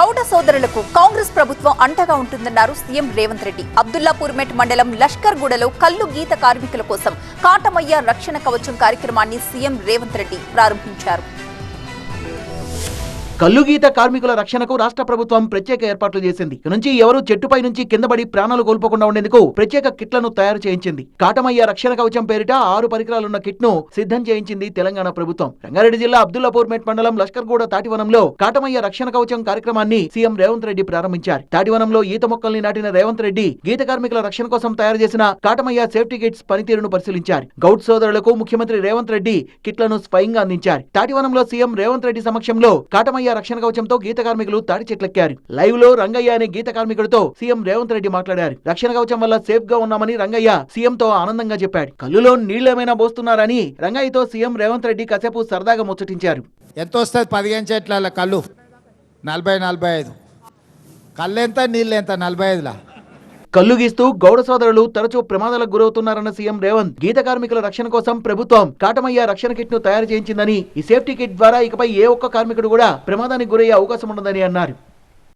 గౌడ సోదరులకు కాంగ్రెస్ ప్రభుత్వం అంటగా ఉంటుందన్నారు సీఎం రేవంత్ రెడ్డి. అబ్దుల్లాపూర్మెట్ మండలం లష్కర్ గూడలో కల్లు గీత కార్మికుల కోసం కాటమయ్య రక్షణ కవచం కార్యక్రమాన్ని సీఎం రేవంత్ రెడ్డి ప్రారంభించారు. కల్లుగీత కార్మికుల రక్షణకు రాష్ట్ర ప్రభుత్వం ప్రత్యేక ఏర్పాట్లు చేసింది. నుంచి ఎవరు చెట్టుపై నుంచి కిందపడి ప్రాణాలు కోల్పోకుండా ఉండేందుకు ప్రత్యేక కిట్లను తయారు చేయించింది. కాటమయ్య రక్షణ కవచం పేరిట ఆరు పరికరాలున్న కిట్ను సిద్ధం చేయించింది తెలంగాణ ప్రభుత్వం. రంగారెడ్డి జిల్లా అబ్దుల్లాపూర్మెట్ మండలం లష్కర్గూడ తాటివనంలో కాటమయ్య రక్షణ కవచం కార్యక్రమాన్ని సీఎం రేవంత్ రెడ్డి ప్రారంభించారు. తాటివనంలో ఈత మొక్కల్ని నాటిన రేవంత్ రెడ్డి గీత కార్మికుల రక్షణ కోసం తయారు చేసిన కాటమయ్య సేఫ్టీ కిట్స్ పనితీరును పరిశీలించారు. గౌడ్ సోదరులకు ముఖ్యమంత్రి రేవంత్ రెడ్డి కిట్లను స్వయంగా అందించారు. తాటివనంలో సీఎం రేవంత్ రెడ్డి సమక్షంలో కాటమయ్య రక్షణ కవచంతో గీత కార్మికులు తాటి చెట్లెక్కారు. లైవ్లో రంగయ్య అనే గీత కార్మికుడితో సీఎం రేవంత్ రెడ్డి మాట్లాడారు. రక్షణ కవచం వల్ల సేఫ్గా ఉన్నామని రంగయ్య సీఎం తో ఆనందంగా చెప్పాడు. కళ్ళులో నీళ్ళేమైనా పోస్తున్నారని రంగయ్యతో సీఎం రేవంత్ రెడ్డి కాసేపు సరదాగా ముచ్చటించారు. ఎంత వస్తుంది పదిహేను చెట్ల కళ్ళు? నలభై నలభై ఐదు. కళ్ళు ఎంత నీళ్ళు ఎంత నలభై ఐదులా? కళ్ళు గీస్తూ గౌడ సోదరులు తరచూ ప్రమాదాలకు గురవుతున్నారన్న సీఎం రేవంత్ గీత కార్మికుల రక్షణ కోసం ప్రభుత్వం కాటమయ్య రక్షణ కిట్ను తయారు చేయించిందని ఈ సేఫ్టీ కిట్ ద్వారా ఇకపై ఏ ఒక్క కార్మికుడు కూడా ప్రమాదానికి గురయ్యే అవకాశం ఉండదని అన్నారు.